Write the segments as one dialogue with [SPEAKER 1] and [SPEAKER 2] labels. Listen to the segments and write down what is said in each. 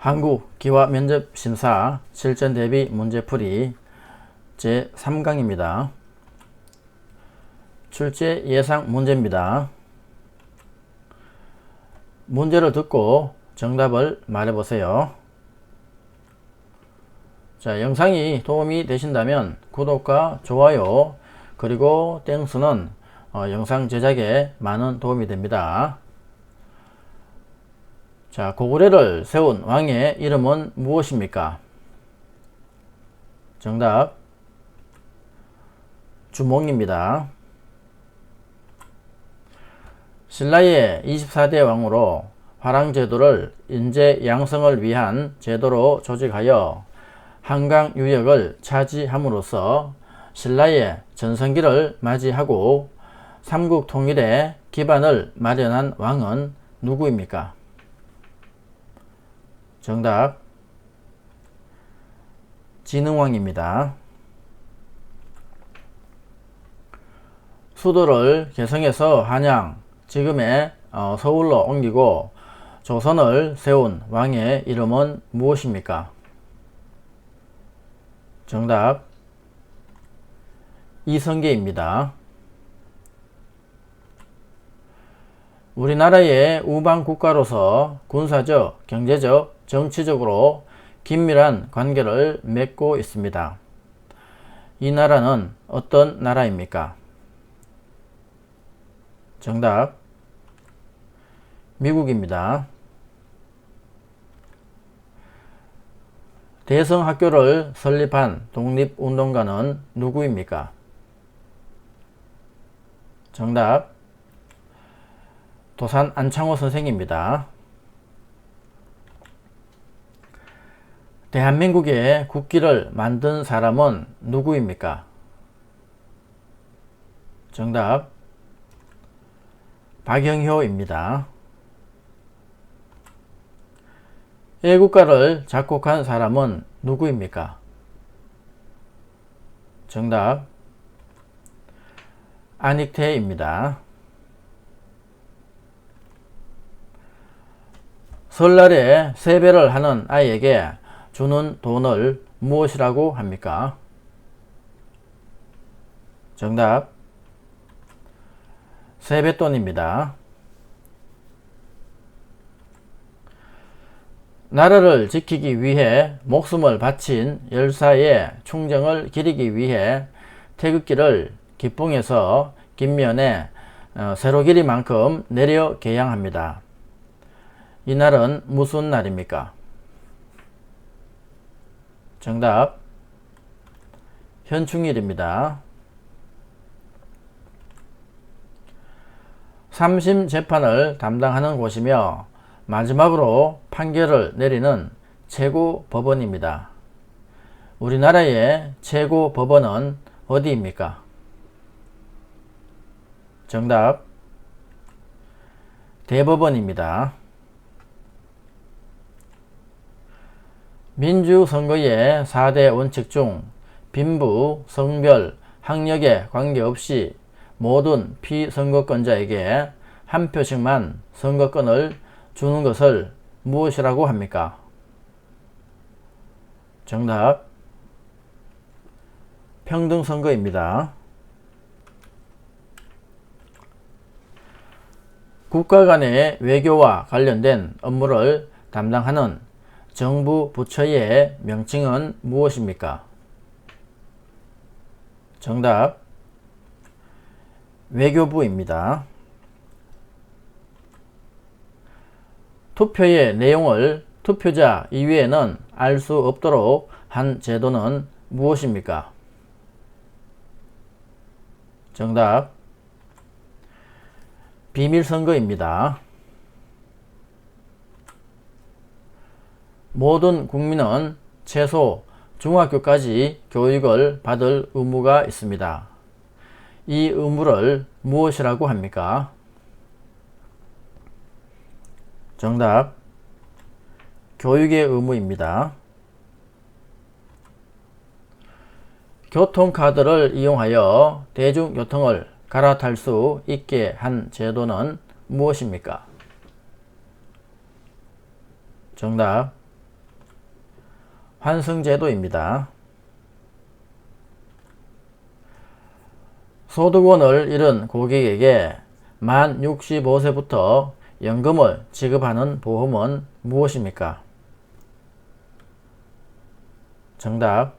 [SPEAKER 1] 한국 기와 면접 심사 실전 대비 문제풀이 제 3강입니다. 출제 예상 문제입니다. 문제를 듣고 정답을 말해보세요. 자, 영상이 도움이 되신다면 구독과 좋아요 그리고 땡수는 어, 영상 제작에 많은 도움이 됩니다. 자, 고구려를 세운 왕의 이름은 무엇입니까? 정답 주몽입니다. 신라의 24대 왕으로 화랑제도를 인재 양성을 위한 제도로 조직하여 한강 유역을 차지함으로써 신라의 전성기를 맞이하고 삼국 통일의 기반을 마련한 왕은 누구입니까? 정답 진흥왕입니다. 수도를 개성에서 한양, 지금의 어, 서울로 옮기고 조선을 세운 왕의 이름은 무엇입니까? 정답 이성계입니다. 우리나라의 우방 국가로서 군사적, 경제적, 정치적으로 긴밀한 관계를 맺고 있습니다. 이 나라는 어떤 나라입니까? 정답 미국입니다. 대성학교를 설립한 독립운동가는 누구입니까? 정답 도산 안창호 선생입니다. 대한민국의 국기를 만든 사람은 누구입니까? 정답 박영효입니다. 애국가를 작곡한 사람은 누구입니까? 정답 안익태입니다. 설날에 세배를 하는 아이에게 주는 돈을 무엇이라고 합니까? 정답 세뱃돈입니다. 나라를 지키기 위해 목숨을 바친 열사의 충정을 기리기 위해 태극기를 기풍에서 김면에 어, 세로 길이만큼 내려 개양합니다. 이 날은 무슨 날입니까? 정답 현충일입니다. 3심 재판을 담당하는 곳이며 마지막으로 판결을 내리는 최고 법원입니다. 우리나라의 최고 법원은 어디입니까? 정답 대법원입니다. 민주선거의 4대 원칙 중 빈부, 성별, 학력에 관계없이 모든 피선거권자에게 한 표씩만 선거권을 주는 것을 무엇이라고 합니까? 정답 평등선거입니다. 국가 간의 외교와 관련된 업무를 담당하는 정부 부처의 명칭은 무엇입니까? 정답 외교부입니다. 투표의 내용을 투표자 이외에는 알 수 없도록 한 제도는 무엇입니까? 정답 비밀선거입니다. 모든 국민은 최소 중학교까지 교육을 받을 의무가 있습니다. 이 의무를 무엇이라고 합니까? 정답 교육의 의무입니다. 교통카드를 이용하여 대중교통을 갈아탈 수 있게 한 제도는 무엇입니까? 정답 환승제도입니다. 소득원을 잃은 고객에게 만 65세부터 연금을 지급하는 보험은 무엇입니까? 정답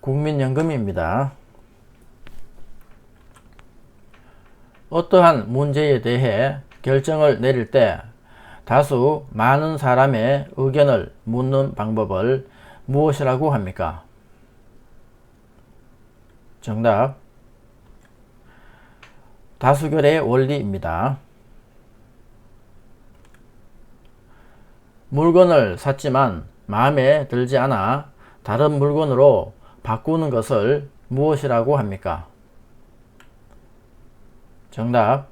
[SPEAKER 1] 국민연금입니다. 어떠한 문제에 대해 결정을 내릴 때 다수 많은 사람의 의견을 묻는 방법을 무엇이라고 합니까? 정답. 다수결의 원리입니다. 물건을 샀지만 마음에 들지 않아 다른 물건으로 바꾸는 것을 무엇이라고 합니까? 정답.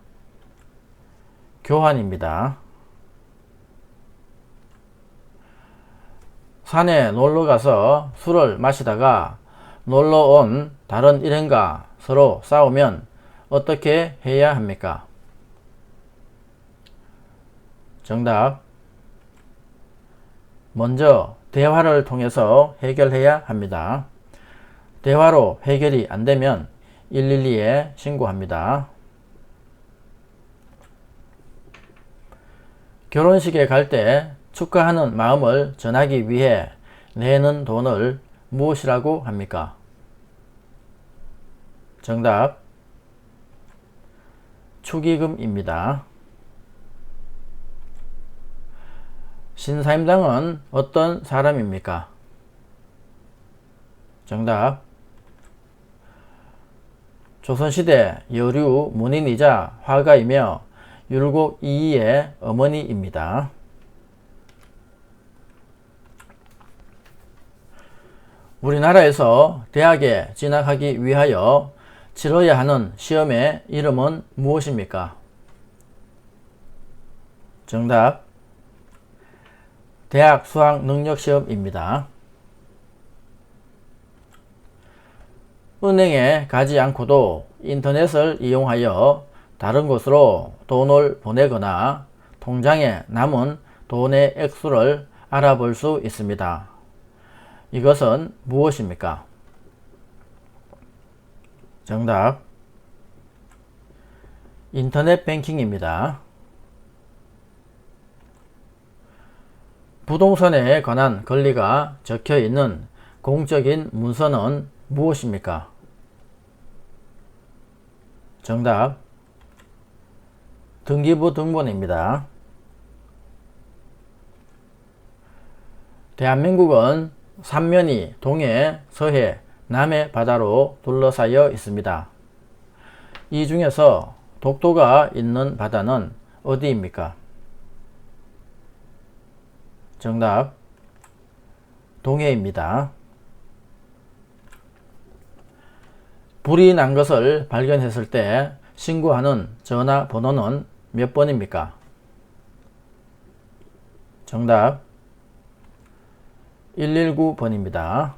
[SPEAKER 1] 교환입니다. 산에 놀러 가서 술을 마시다가 놀러 온 다른 일행과 서로 싸우면 어떻게 해야 합니까? 정답. 먼저 대화를 통해서 해결해야 합니다. 대화로 해결이 안 되면 112에 신고합니다. 결혼식에 갈 때 축하하는 마음을 전하기 위해 내는 돈을 무엇이라고 합니까? 정답. 축의금입니다. 신사임당은 어떤 사람입니까? 정답. 조선시대 여류 문인이자 화가이며 율곡 이이의 어머니입니다. 우리나라에서 대학에 진학하기 위하여 치러야 하는 시험의 이름은 무엇입니까? 정답. 대학 수학 능력 시험입니다. 은행에 가지 않고도 인터넷을 이용하여 다른 곳으로 돈을 보내거나 통장에 남은 돈의 액수를 알아볼 수 있습니다. 이것은 무엇입니까? 정답. 인터넷 뱅킹입니다. 부동산에 관한 권리가 적혀 있는 공적인 문서는 무엇입니까? 정답. 등기부 등본입니다. 대한민국은 삼면이 동해, 서해, 남해 바다로 둘러싸여 있습니다. 이 중에서 독도가 있는 바다는 어디입니까? 정답. 동해입니다. 불이 난 것을 발견했을 때 신고하는 전화번호는 몇 번입니까? 정답 119번입니다.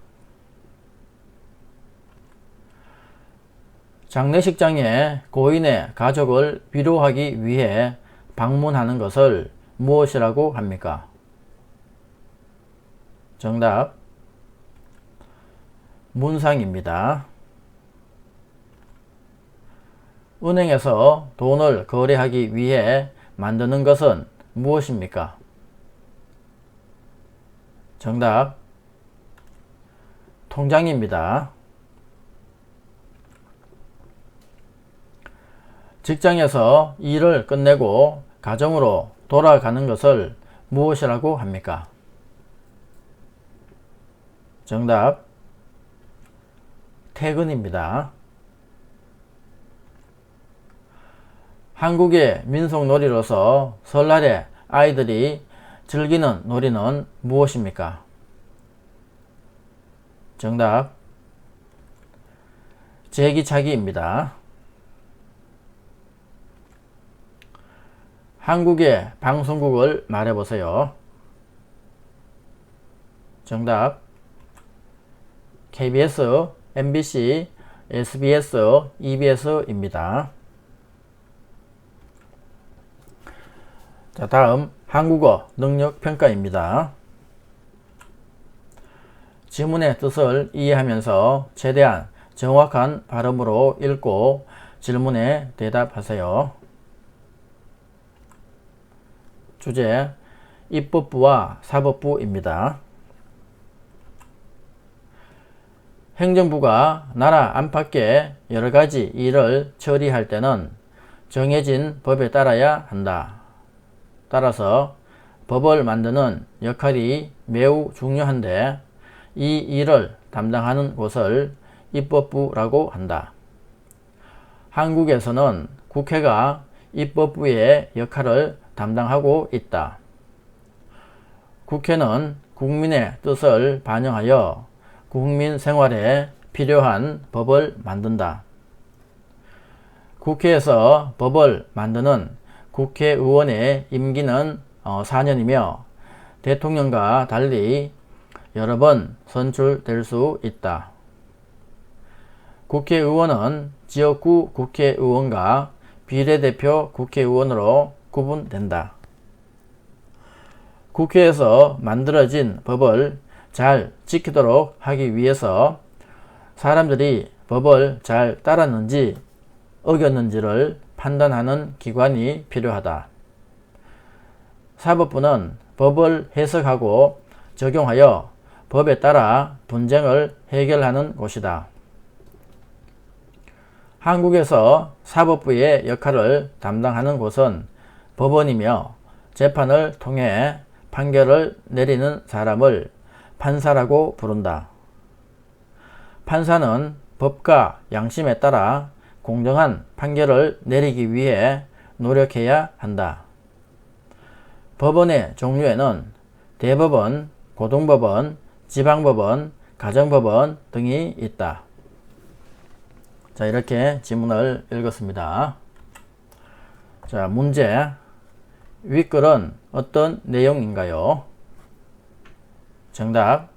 [SPEAKER 1] 장례식장에 고인의 가족을 위로하기 위해 방문하는 것을 무엇이라고 합니까? 정답 문상입니다. 은행에서 돈을 거래하기 위해 만드는 것은 무엇입니까? 정답. 통장입니다. 직장에서 일을 끝내고 가정으로 돌아가는 것을 무엇이라고 합니까? 정답. 퇴근입니다. 한국의 민속놀이로서 설날에 아이들이 즐기는 놀이는 무엇입니까? 정답. 제기차기입니다. 한국의 방송국을 말해보세요. 정답. KBS, MBC, SBS, EBS입니다. 자, 다음 한국어 능력 평가입니다. 지문의 뜻을 이해하면서 최대한 정확한 발음으로 읽고 질문에 대답하세요. 주제 입법부와 사법부입니다. 행정부가 나라 안팎의 여러 가지 일을 처리할 때는 정해진 법에 따라야 한다. 따라서 법을 만드는 역할이 매우 중요한데 이 일을 담당하는 곳을 입법부라고 한다. 한국에서는 국회가 입법부의 역할을 담당하고 있다. 국회는 국민의 뜻을 반영하여 국민 생활에 필요한 법을 만든다. 국회에서 법을 만드는 국회의원의 임기는 4년이며 대통령과 달리 여러 번 선출될 수 있다. 국회의원은 지역구 국회의원과 비례대표 국회의원으로 구분된다. 국회에서 만들어진 법을 잘 지키도록 하기 위해서 사람들이 법을 잘 따랐는지 어겼는지를 판단하는 기관이 필요하다. 사법부는 법을 해석하고 적용하여 법에 따라 분쟁을 해결하는 곳이다. 한국에서 사법부의 역할을 담당하는 곳은 법원이며 재판을 통해 판결을 내리는 사람을 판사라고 부른다. 판사는 법과 양심에 따라 공정한 판결을 내리기 위해 노력해야 한다. 법원의 종류에는 대법원, 고등법원, 지방법원, 가정법원 등이 있다. 자, 이렇게 지문을 읽었습니다. 자, 문제. 윗글은 어떤 내용인가요? 정답.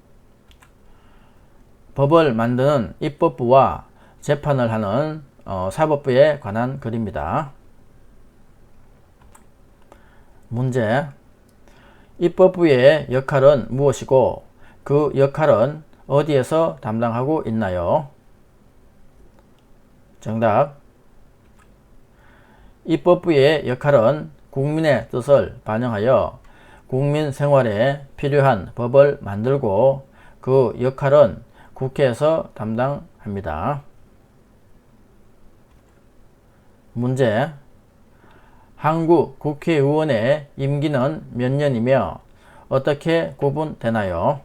[SPEAKER 1] 법을 만드는 입법부와 재판을 하는 어, 사법부에 관한 글입니다. 문제. 입법부의 역할은 무엇이고 그 역할은 어디에서 담당하고 있나요? 정답. 입법부의 역할은 국민의 뜻을 반영하여 국민 생활에 필요한 법을 만들고 그 역할은 국회에서 담당합니다. 문제. 한국 국회의원의 임기는 몇 년이며 어떻게 구분되나요?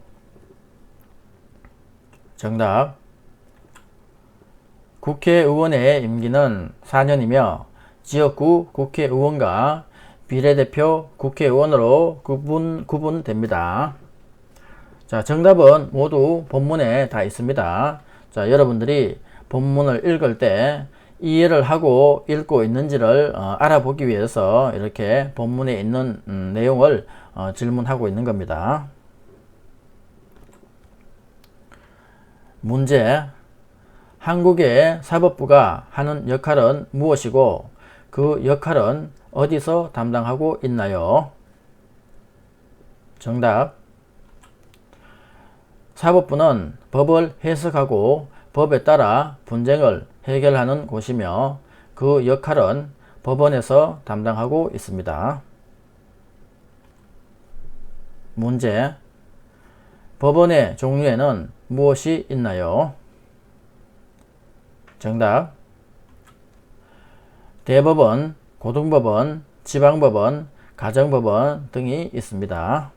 [SPEAKER 1] 정답. 국회의원의 임기는 4년이며 지역구 국회의원과 비례대표 국회의원으로 구분, 구분됩니다. 자, 정답은 모두 본문에 다 있습니다. 자, 여러분들이 본문을 읽을 때 이해를 하고 읽고 있는지를 어, 알아보기 위해서 이렇게 본문에 있는 음, 내용을 어, 질문하고 있는 겁니다. 문제 한국의 사법부가 하는 역할은 무엇이고 그 역할은 어디서 담당하고 있나요? 정답 사법부는 법을 해석하고 법에 따라 분쟁을 해결하는 곳이며 그 역할은 법원에서 담당하고 있습니다. 문제 법원의 종류에는 무엇이 있나요? 정답 대법원, 고등법원, 지방법원, 가정법원 등이 있습니다.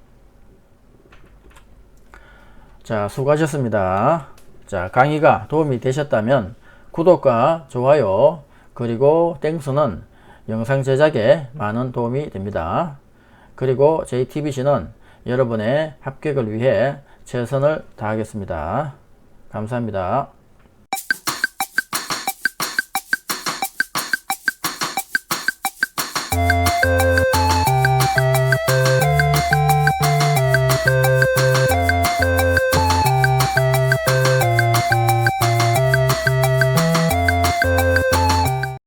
[SPEAKER 1] 자, 수고하셨습니다. 자, 강의가 도움이 되셨다면 구독과 좋아요 그리고 땡수는 영상 제작에 많은 도움이 됩니다. 그리고 JTBC는 여러분의 합격을 위해 최선을 다하겠습니다. 감사합니다.